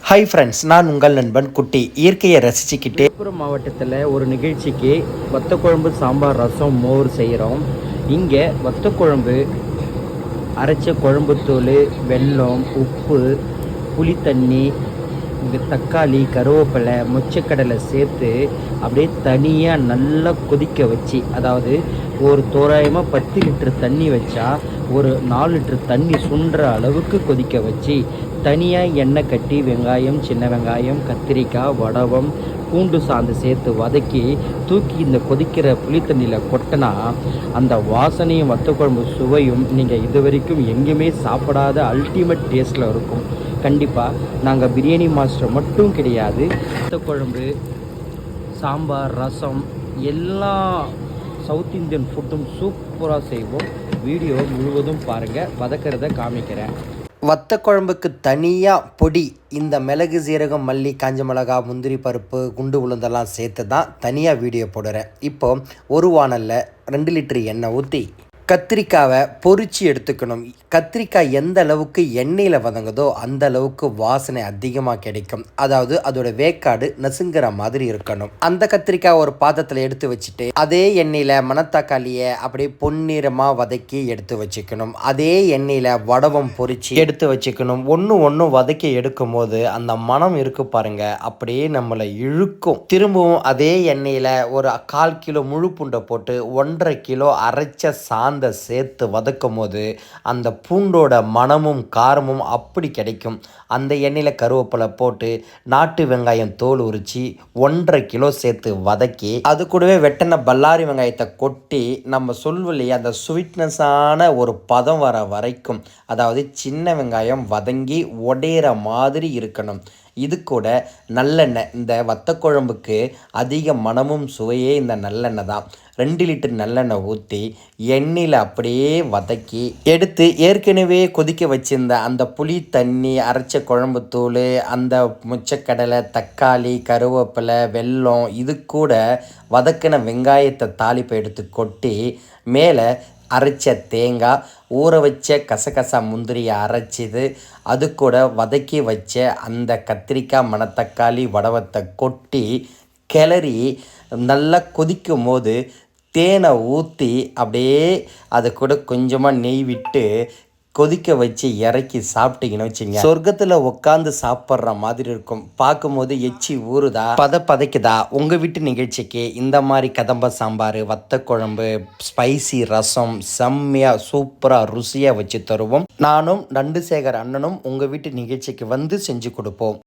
Hi friends நான் உங்கள் நண்பன் குட்டி. இயற்கையை ரசிச்சுக்கிட்டு விழுப்புரம் மாவட்டத்தில் ஒரு நிகழ்ச்சிக்கு வத்தக்குழம்பு சாம்பார் ரசம் மோர் செய்கிறோம் இங்கே வத்தக்குழம்பு அரைச்ச குழம்புத்தூள் வெல்லம் உப்பு புளித்தண்ணி இந்த தக்காளி கருவேப்பிலை மொச்சக்கடலை சேர்த்து அப்படியே தனியாக நல்லா கொதிக்க வச்சு அதாவது ஒரு தோராயமாக பத்து லிட்டர் தண்ணி வச்சா ஒரு நாலு லிட்டர் தண்ணி சுண்டுற அளவுக்கு கொதிக்க வச்சு தனியாக எண்ணெய் கட்டி வெங்காயம் சின்ன வெங்காயம் கத்திரிக்காய் வடவம் பூண்டு சாந்து சேர்த்து வதக்கி தூக்கி இந்த கொதிக்கிற புளித்தண்ணியில் கொட்டினா அந்த வாசனையும் வத்தக்குழம்பு சுவையும் நீங்கள் இது வரைக்கும் எங்கேயுமே சாப்பிடாத அல்டிமேட் டேஸ்ட்டில் இருக்கும். கண்டிப்பாக நாங்கள் பிரியாணி மாஸ்டர் மட்டும் கிடையாது. வத்தக்குழம்பு சாம்பார் ரசம் எல்லா சவுத் இந்தியன் ஃபுட்டும் சூப்பராக செய்வோம். வீடியோ முழுவதும் பாருங்கள் வதக்கிறத காமிக்கிறேன். வத்த குழம்புக்கு தனியாக பொடி இந்த மிளகு சீரகம் மல்லி காஞ்ச மிளகா முந்திரி பருப்பு குண்டு உளுந்தெல்லாம் சேர்த்து தான் தனியாக வீடியோ போடுறேன். இப்போ ஒரு வானலில் ரெண்டு லிட்டர் எண்ணெய் ஊற்றி கத்திரிக்காவை பொறிச்சு எடுத்துக்கணும். கத்திரிக்காய் எந்த அளவுக்கு எண்ணெயில் வதங்குதோ அந்த அளவுக்கு வாசனை அதிகமாக கிடைக்கும். அதாவது அதோட வேக்காடு நசுங்கிற மாதிரி இருக்கணும். அந்த கத்திரிக்காய் ஒரு பாத்திரத்தில் எடுத்து வச்சுட்டு அதே எண்ணெயில் மணத்தக்காளியை அப்படியே பொன்னிறமாக வதக்கி எடுத்து வச்சுக்கணும். அதே எண்ணெயில் வடவம் பொறிச்சு எடுத்து வச்சுக்கணும். ஒன்று ஒன்று வதக்கி எடுக்கும் போது அந்த மனம் இருக்கு பாருங்க. அப்படியே நம்மளை இழுக்கும். திரும்பவும் அதே எண்ணெயில் ஒரு கால் கிலோ முழு பூண்டை போட்டு ஒன்றரை கிலோ அரைச்ச சாந்த சேர்த்து வதக்கும் போது அந்த பூண்டோட மணமும் காரமும் அப்படி கிடைக்கும். அந்த எண்ணெயில் கருவேப்பிலை போட்டு நாட்டு வெங்காயம் தோல் உரித்து ஒன்றரை கிலோ சேர்த்து வதக்கி அது கூடவே வெட்டின பல்லாரி வெங்காயத்தை கொட்டி நம்ம சொல்வோம் அந்த ஸ்வீட்னஸான ஒரு பதம் வர வரைக்கும் அதாவது சின்ன வெங்காயம் வதங்கி உடையிற மாதிரி இருக்கணும். இது கூட நல்லெண்ணெய். இந்த வத்தக்குழம்புக்கு அதிக மனமும் சுவையே இந்த நல்லெண்ணெய் தான். ரெண்டு லிட்டர் நல்லெண்ணெய் ஊற்றி எண்ணெயில் அப்படியே வதக்கி எடுத்து ஏற்கனவே கொதிக்க வச்சிருந்த அந்த புளி தண்ணி அரைச்ச குழம்பு தூள் அந்த முச்சக்கடலை தக்காளி கருவேப்பிலை வெல்லம் இது கூட வதக்கின வெங்காயத்தை தாளிப்பை எடுத்து கொட்டி மேலே அரைச்ச தேங்காய் ஊற வச்ச கசகசா முந்திரியை அரைச்சிது. அது கூட வதக்கி வச்ச அந்த கத்திரிக்காய் மணத்தக்காளி வடவத்தை கொட்டி கிளறி நல்லா கொதிக்கும் போது தேனை ஊற்றி அப்படியே அது கூட கொஞ்சமாக நெய் விட்டு கொதிக்க வச்சு இறக்கி சாப்பிட்டீங்கன்னு வச்சுங்க. சொர்க்கத்தில் உட்காந்து சாப்பிட்ற மாதிரி இருக்கும். பார்க்கும்போது எச்சி ஊறுதா. பத பதைக்குதா? உங்கள் வீட்டு நிகழ்ச்சிக்கு இந்த மாதிரி கதம்ப சாம்பார் வத்த குழம்பு ஸ்பைசி ரசம் செம்மையாக சூப்பராக ருசியாக வச்சு தருவோம். நானும் நண்டு சேகர் அண்ணனும் உங்கள் வீட்டு நிகழ்ச்சிக்கு வந்து செஞ்சு கொடுப்போம்.